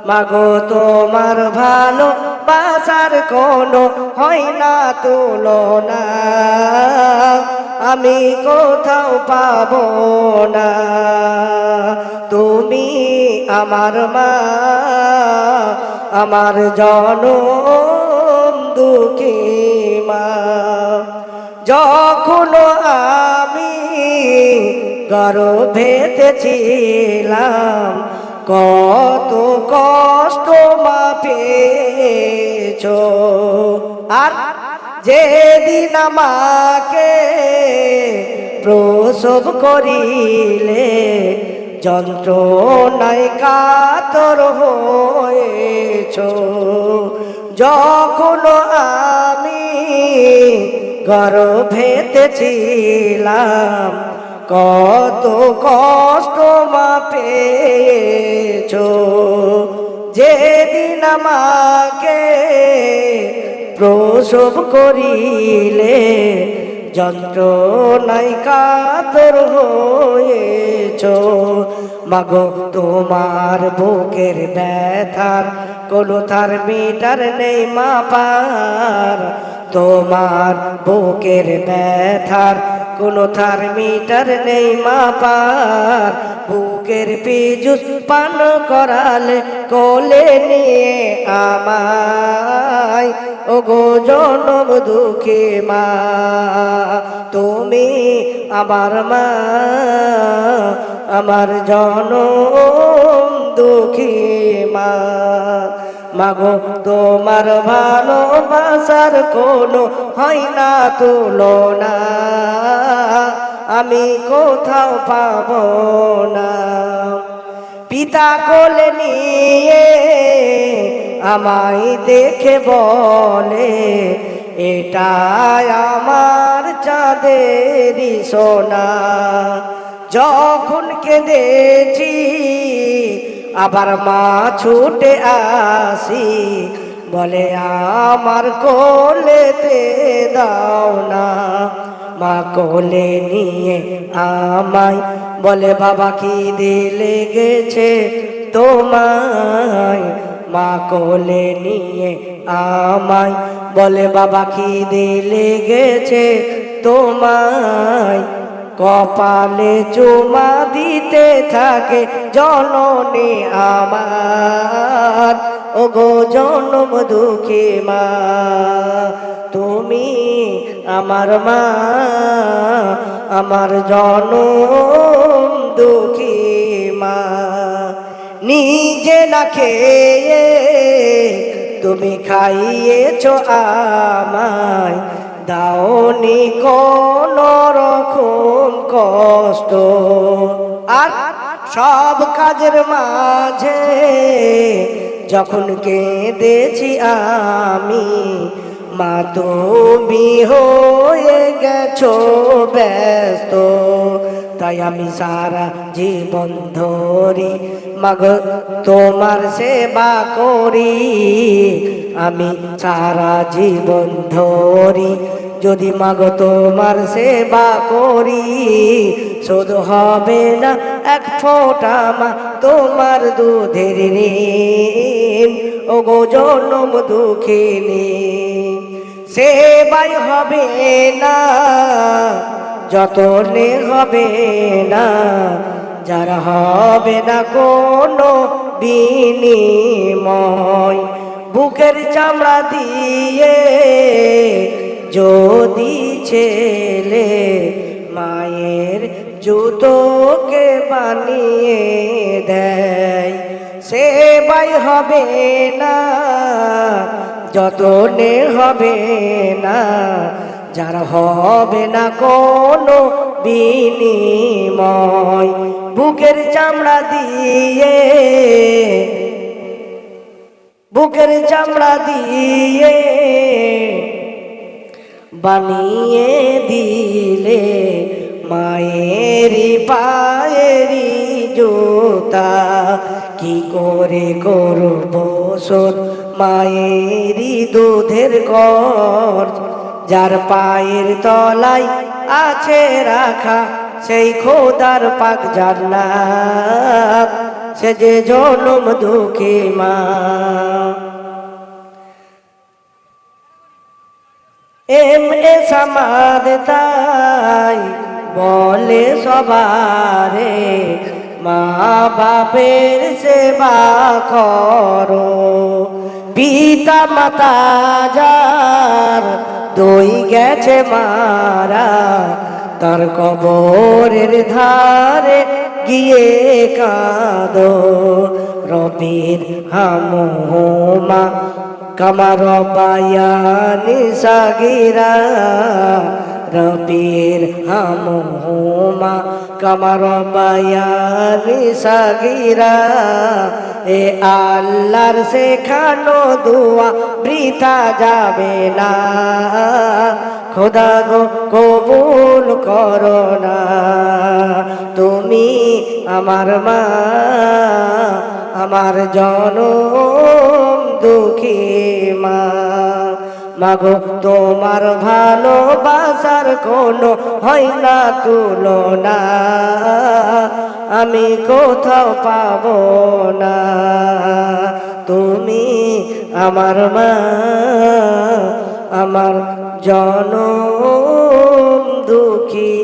মাগো, তোমার ভালো বাসার কোনো হয় না তুলনা। আমি কোথাও পাব না। তুমি আমার মা, আমার জনম দুঃখী মা। যখন আমি গর্ভেতে ছিলাম কত কষ্ট মা পেয়েছ আর যেদিন আমাকে প্রসব করিলে যন্ত্রণায় কাতর হয়েছ। যখন আমি গর্ভেতে ছিলাম কত কষ্ট মা পেয়েছ যেদিন আমাকে প্রসব করিলে যন্ত্রণাই কাতর হয়েছ। মাগো, তোমার বুকের ব্যথার কোনো তার মিটার নেই মা পার। তোমার বুকের ব্যথার কোনো থার মিটার নেই মা পার বুকের পিজুস পান করালে কোলে নিয়ে আমায়। ও গো জনম দুঃখী মা, তুমি আমার মা, আমার জনম দুঃখী মা। মাগো তোমার ভালোবাসার কোনো হয় না তুলনা। আমি কোথাও পাব না। পিতা কোলে নিয়ে আমায় দেখে বলে, এটাই আমার চাঁদেরই সোনা। যখন কেঁদেছি, আবার মা ছুটে আসি বলে, আমার কোলেতে দাও না, মা কোলে নিয়ে আমায়। বলে, বাবা কি দিলে গেছে তোমায়? মা কোলে নিয়ে আমায়। বলে, বাবা কি দিলে গেছে তোমায়? কপালে চুমা দিতে থাকে জননী আমার। ও গো জনম দুঃখী মা, তুমি আমার মা, আমার জনম দুঃখী মা। নিজে না খেয়ে তুমি খাইয়েছ আমায়, দাওনি কোন রকম কষ্ট। আর সব কাজের মাঝে যখন কেঁদেছি আমি, মা তুমি হয়ে গেছো ব্যস্ত। তাই আমি সারা জীবন ধরি মাগ তোমার সেবা করি। আমি সারা জীবন ধরি যদি মাগ তোমার সেবা করি, শোধ হবে না এক ফোঁটা মা তোমার দুধের ঋণ ও গো জনম সেবাই হবে না, যতনে হবে না, যারা হবে না কোনো বিনিময়। বুকের চামড়া দিয়ে যদি ছেলে মায়ের জুতোকে বানিয়ে দেয় সেবাই হবে না, যতনে হবে না, যার হবে না কোনো বিনিময়, বুকের চামড়া দিয়ে, বুকের চামড়া দিয়ে বানিয়ে দিলে মায়েরি পায়েরি জোতা। কি করে করব শোধ মায়েরি দুধের কর যার পায়ের তলায় আছে রাখা সেই খোদার পাক জান্নাত। সে যে জনম দুঃখী মা। এম এ সমাদ তাই বলে সবারে, মা বাপের সেবা করো। পিতা মাতা যার দই গেছে মারা, তার কবরের ধারে গিয়ে কাঁদো। রবির হামোমা কামার বায়ানি সাগিরা, রবির হামোমা কামার বায়ানি সাগিরা। এ আল্লাহর শেখানো দুয়া বৃথা যাবে না। খোদা গো, কবুল করো না। তুমি আমার মা, আমার জনম দুঃখী মা। মাগো, তোমার ভালোবাসার কোনো হয় না তুলনা। আমি কোথাও পাবো না। তুমি আমার মা, আমার জন দুঃখী